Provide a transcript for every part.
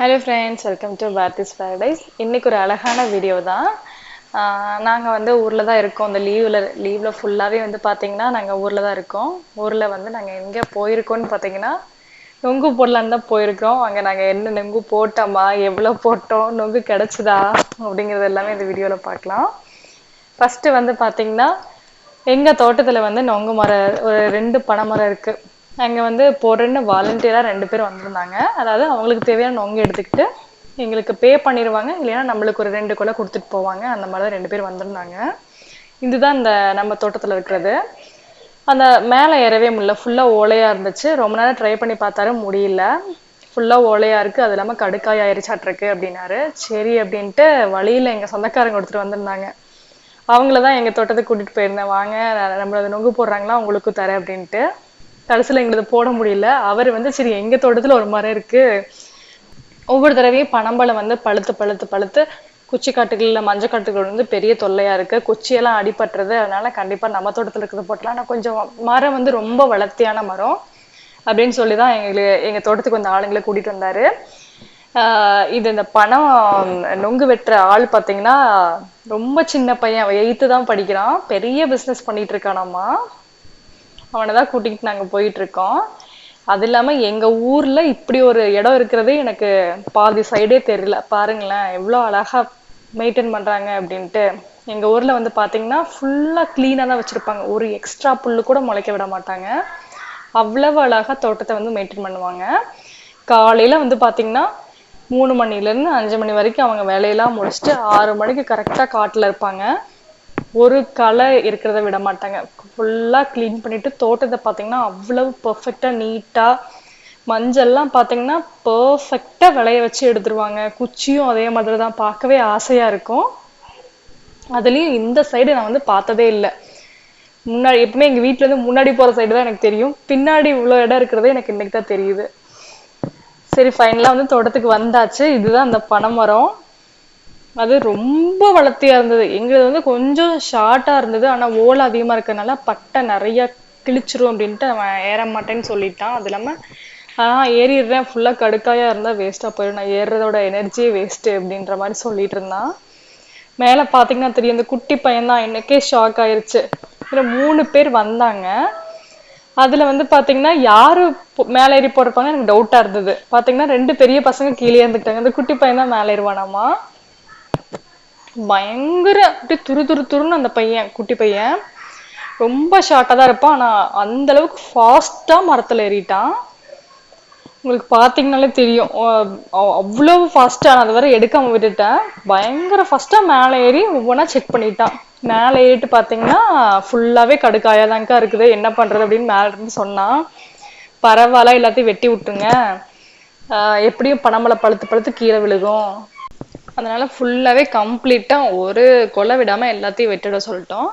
Hello friends welcome to Bharathi's paradise இன்னைக்கு ஒரு அழகான வீடியோ தான். நாங்கள் வந்து ஊரில் தான் இருக்கோம். இந்த லீவில் லீவில் ஃபுல்லாகவே வந்து பார்த்தீங்கன்னா நாங்கள் ஊரில் தான் இருக்கோம். ஊரில் வந்து நாங்கள் எங்கே போயிருக்கோம்னு பார்த்தீங்கன்னா நொங்கு போடலான்னு தான் போயிருக்கோம் அங்கே நாங்கள் என்ன நொங்கு போட்டோமா எவ்வளோ போட்டோம் நொங்கு கிடச்சிதா அப்படிங்கிறது எல்லாமே இந்த வீடியோவில் பார்க்கலாம் ஃபஸ்ட்டு வந்து பார்த்தீங்கன்னா எங்கள் தோட்டத்தில் வந்து நொங்கு மரம் ஒரு ரெண்டு பனை மரம் இருக்குது அங்கே வந்து போடுறேன்னு வாலண்டியராக ரெண்டு பேர் வந்திருந்தாங்க. அதாவது அவங்களுக்கு தேவையான நொங்கு எடுத்துக்கிட்டு எங்களுக்கு பே பண்ணிடுவாங்க இல்லைன்னா நம்மளுக்கு ஒரு ரெண்டு கொலை கொடுத்துட்டு போவாங்க. அந்த மாதிரி தான் ரெண்டு பேர் வந்திருந்தாங்க. இதுதான் இந்த நம்ம தோட்டத்தில் இருக்கிறது. அந்த மேலே ஏறவே முடியல. ஃபுல்லாக ஓலையாக இருந்துச்சு. ரொம்ப நேரம் ட்ரை பண்ணி பார்த்தாலும் முடியல. ஃபுல்லாக ஓலையாக இருக்குது அது இல்லாமல் கடுக்காய் ஆயிடுச்சாட்ருக்கு அப்படின்னாரு. சரி அப்படின்ட்டு வழியில் எங்கள் சொந்தக்காரங்க ஒருத்தர் வந்திருந்தாங்க. அவங்கள தான் எங்கள் தோட்டத்துக்கு கூட்டிகிட்டு போயிருந்தேன். வாங்க நம்மளது நொங்கு போடுறாங்களா உங்களுக்கு தரேன் அப்படின்ட்டு. கடைசியில் எங்களுக்கு போட முடியல. அவர் வந்து சரி எங்கள் தோட்டத்தில் ஒரு மரம் இருக்குது ஒவ்வொரு தடவையும் பனம்பழம் வந்து பழுத்து பழுத்து பழுத்து குச்சி காட்டுகளில் மஞ்சள் காட்டுகள் வந்து பெரிய தொல்லையாக இருக்குது குச்சியெல்லாம் அடிபட்டுறது அதனால கண்டிப்பாக நம்ம தோட்டத்தில் இருக்கிறது போட்டலாம். ஆனால் கொஞ்சம் மரம் வந்து ரொம்ப வளர்த்தியான மரம் அப்படின்னு சொல்லி தான் எங்களுக்கு எங்கள் தோட்டத்துக்கு வந்த ஆளுங்களை கூட்டிகிட்டு வந்தார். இது இந்த பணம் நொங்கு வெட்டுற ஆள் பார்த்தீங்கன்னா ரொம்ப சின்ன பையன். எயித்து தான் படிக்கிறான். பெரிய பிஸ்னஸ் பண்ணிட்டு இருக்கானாமா அவனை தான் கூட்டிகிட்டு நாங்கள் போயிட்டு இருக்கோம் அது இல்லாமல் எங்கள் ஊரில் இப்படி ஒரு இடம் இருக்கிறதே எனக்கு பாதி சைடே தெரியல. பாருங்களேன் எவ்வளோ அழகாக மெயின்டைன் பண்ணுறாங்க அப்படின்ட்டு. எங்கள் ஊரில் வந்து பார்த்தீங்கன்னா ஃபுல்லாக க்ளீனாக தான் வச்சுருப்பாங்க. ஒரு எக்ஸ்ட்ரா புல்லு கூட முளைக்க விட மாட்டாங்க. அவ்வளவு அழகாக தோட்டத்தை வந்து மெயின்டைன் பண்ணுவாங்க. காலையில் வந்து பார்த்தீங்கன்னா மூணு மணிலேருந்து அஞ்சு மணி வரைக்கும் அவங்க வேலையெல்லாம் முடிச்சுட்டு ஆறு மணிக்கு கரெக்டாக காட்டில் இருப்பாங்க. ஒரு களை இருக்கிறத விட மாட்டாங்க. ஃபுல்லாக க்ளீன் பண்ணிட்டு தோட்டத்தை பார்த்தீங்கன்னா அவ்வளவு பர்ஃபெக்டாக நீட்டாக மஞ்சள்லாம் பார்த்தீங்கன்னா பர்ஃபெக்டாக விளைய வச்சு எடுத்துருவாங்க. குச்சியும் அதே மாதிரி தான். பார்க்கவே ஆசையாக இருக்கும். அதுலேயும் இந்த சைடு நான் வந்து பார்த்ததே இல்லை. முன்னாடி எப்பவுமே எங்கள் வீட்டிலேருந்து முன்னாடி போகிற சைடு தான் எனக்கு தெரியும். பின்னாடி இவ்வளோ இடம் இருக்கிறதே எனக்கு இன்னைக்கு தான் தெரியுது. சரி ஃபைனலாக வந்து தோட்டத்துக்கு வந்தாச்சு. இதுதான் அந்த பனைமரம். அது ரொம்ப வளர்த்தியா இருந்தது. எங்களுது வந்து கொஞ்சம் ஷார்ட்டா இருந்தது. ஆனா ஓலை அதிகமா இருக்கறனால பட்டை நிறைய கிழிச்சிரும் அப்படின்ட்டு அவன் ஏற மாட்டேன்னு சொல்லிட்டான். அது இல்லாம ஆஹ் ஏறிடுறேன். ஃபுல்லா கடுக்காயா இருந்தா வேஸ்டா போயிடும். நான் ஏறுறதோட எனர்ஜியே வேஸ்ட் அப்படின்ற மாதிரி சொல்லிட்டு இருந்தான். மேல பாத்தீங்கன்னா தெரியும் இந்த குட்டி பையன் தான் எனக்கே ஷாக் ஆயிருச்சு. இதுல மூணு பேர் வந்தாங்க. அதுல வந்து பாத்தீங்கன்னா யாரு மேல ஏறி போறப்பாங்க எனக்கு டவுட்டா இருந்தது. பாத்தீங்கன்னா ரெண்டு பெரிய பசங்க கீழே இருந்துட்டாங்க இந்த குட்டி பையன் தான் மேல ஏறுவானாமா? பயங்கர அப்படியே துரு துரு துருன்னு அந்த பையன் குட்டி பையன். ரொம்ப ஷார்ட்டாக தான் இருப்பான். ஆனால் அந்த அளவுக்கு ஃபாஸ்ட்டாக மரத்தில் ஏறிட்டான். உங்களுக்கு பார்த்தீங்கனாலே தெரியும். அவ்வளோ ஃபாஸ்ட்டாக நான் அது வரை எடுக்காமல் விட்டுட்டேன். பயங்கர ஃபாஸ்ட்டாக மேலே ஏறி ஒவ்வொன்றா செக் பண்ணிட்டான். மேலே ஏறிட்டு பார்த்தீங்கன்னா ஃபுல்லாகவே கடுக்காயாக தான்க்கா இருக்குது. என்ன பண்ணுறது அப்படின்னு மேலே இருந்து சொன்னான். பரவாயில்ல எல்லாத்தையும் வெட்டி விட்டுருங்க. எப்படியும் பனம்பழை பழுத்து பழுத்து கீழே விழுகும். அதனால ஃபுல்லாகவே கம்ப்ளீட்டாக ஒரு கொலை விடாமல் எல்லாத்தையும் வெட்டிட சொல்லிட்டோம்.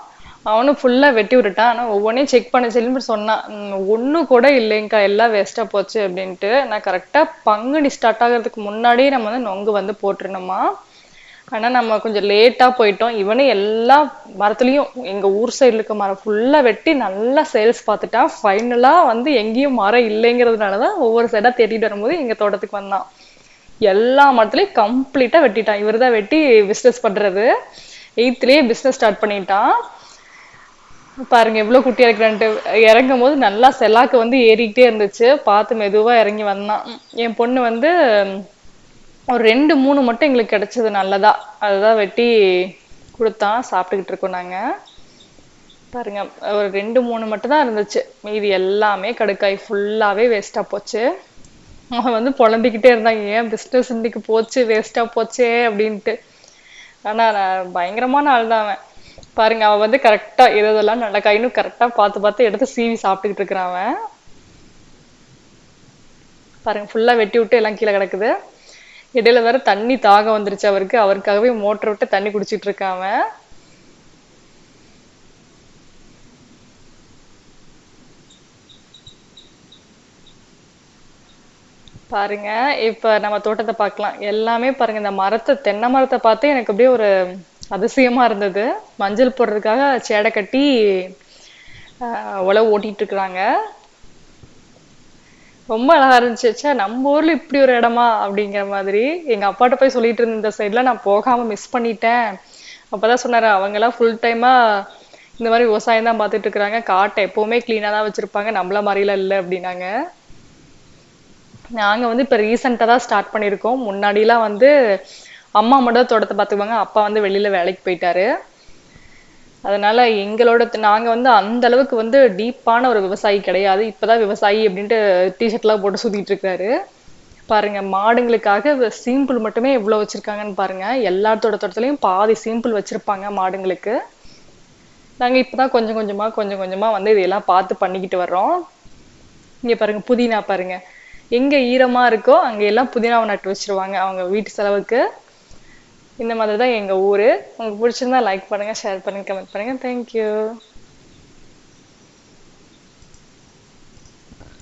அவனும் ஃபுல்லாக வெட்டி விட்டுட்டான். ஆனால் ஒவ்வொன்றையும் செக் பண்ண சொல்லி சொன்னான் ஒன்று கூட இல்லைங்கக்கா எல்லாம் வேஸ்ட்டாக போச்சு அப்படின்ட்டு நான் கரெக்டாக பங்குனி ஸ்டார்ட் ஆகிறதுக்கு முன்னாடியே நம்ம வந்து நொங்கு வந்து போட்டுருணுமா ஆனால் நம்ம கொஞ்சம் லேட்டாக போயிட்டோம். இவனே எல்லா மரத்துலேயும் எங்கள் ஊர் சைடில் இருக்க மரம் ஃபுல்லாக வெட்டி நல்லா சேல்ஸ் பார்த்துட்டான். ஃபைனலாக வந்து எங்கேயும் மரம் இல்லைங்கிறதுனால தான் ஒவ்வொரு சைடாக தேடிட்டு வரும்போது எங்கள் தோட்டத்துக்கு வந்தான். எல்லா மரத்துலையும் கம்ப்ளீட்டாக வெட்டிட்டான். இவர் தான் வெட்டி பிஸ்னஸ் பண்ணுறது எயித்துலேயே பிஸ்னஸ் ஸ்டார்ட் பண்ணிட்டான். பாருங்க எவ்வளோ குட்டியாக இருக்கிறான்ட்டு. இறங்கும் போது நல்லா செலாக்கு வந்து ஏறிக்கிட்டே இருந்துச்சு. பார்த்து மெதுவாக இறங்கி வந்தான். என் பொண்ணு வந்து ஒரு ரெண்டு மூணு மட்டும் எங்களுக்கு கிடைச்சது நல்லதா. அதுதான் வெட்டி கொடுத்தான். சாப்பிட்டுக்கிட்டு இருக்கோம் நாங்கள் பாருங்க ஒரு ரெண்டு மூணு மட்டும் தான் இருந்துச்சு. மீதி எல்லாமே கடுக்காய் ஃபுல்லாகவே வேஸ்ட்டாக போச்சு. அவன் வந்து புலம்பிக்கிட்டே இருந்தாங்க ஏன் பிஸ்னஸ் இன்னைக்கு போச்சு? வேஸ்டா போச்சே? அப்படின்ட்டு. ஆனா நான் பயங்கரமான ஆள் தான் அவன். பாருங்க அவன் வந்து கரெக்டா இதெல்லாம் நல்ல இன்னும் கரெக்டா பார்த்து பார்த்து எடுத்து சீவி சாப்பிட்டுக்கிட்டு இருக்கிறான் அவன். பாருங்க ஃபுல்லா வெட்டி விட்டு எல்லாம் கீழே கிடக்குது. இடையில வேற தண்ணி தாகம் வந்துருச்சு அவருக்கு. அவருக்காகவே மோட்டர் விட்டு தண்ணி குடிச்சிட்டு இருக்கான் அவன். பாருங்க. இப்ப நம்ம தோட்டத்தை பார்க்கலாம். எல்லாமே பாருங்க இந்த மரத்தை தென்னை மரத்தை பார்த்து எனக்கு அப்படியே ஒரு அதிசயமா இருந்தது. மஞ்சள் போடுறதுக்காக சேடை கட்டி உழவு ஓட்டிட்டு இருக்கிறாங்க. ரொம்ப அழகா இருந்துச்சு. ச்சே நம்ம ஊர்ல இப்படி ஒரு இடமா? அப்படிங்கிற மாதிரி. எங்க அப்பாட்ட போய் சொல்லிட்டு இருந்த இந்த சைட்ல நான் போகாம மிஸ் பண்ணிட்டேன். அப்பதான் சொன்னாரு அவங்க எல்லாம் ஃபுல் டைமா இந்த மாதிரி விவசாயம் தான் பார்த்துட்டு இருக்கிறாங்க. காட்டை எப்பவுமே கிளீனா தான் வச்சிருப்பாங்க. நம்மள மாதிரிலாம் இல்லை அப்படின்னாங்க. நாங்கள் வந்து இப்போ ரீசெண்டாக தான் ஸ்டார்ட் பண்ணியிருக்கோம். முன்னாடிலாம் வந்து அம்மா மட்டும் தோட்டத்தை பார்த்துக்குவாங்க. அப்பா வந்து வெளியில் வேலைக்கு போயிட்டாரு. அதனால எங்களோட நாங்கள் வந்து அந்த அளவுக்கு வந்து டீப்பான ஒரு விவசாயி கிடையாது. இப்போதான் விவசாயி அப்படின்ட்டு டிஷர்ட்லாம் போட்டு சுத்திட்டு இருக்காரு. பாருங்க மாடுங்களுக்காக சீம்பிள் மட்டுமே எவ்வளோ வச்சிருக்காங்கன்னு பாருங்க. எல்லாத்தோட தோட்டத்துலயும் பாதி சீம்பிள் வச்சிருப்பாங்க மாடுங்களுக்கு. நாங்கள் இப்போ தான் கொஞ்சம் கொஞ்சமா கொஞ்சம் கொஞ்சமா வந்து இதையெல்லாம் பார்த்து பண்ணிக்கிட்டு வர்றோம். இங்கே பாருங்க புதினா பாருங்க. எங்க ஈரமா இருக்கோ அங்க எல்லாம் புதினாவை நட்டு வச்சிருவாங்க அவங்க வீட்டு செலவுக்கு. இந்த மாதிரி தான் எங்க ஊரு. உங்களுக்கு பிடிச்சிருந்தா லைக் பண்ணுங்க ஷேர் பண்ணுங்க கமெண்ட் பண்ணுங்க. தேங்க்யூ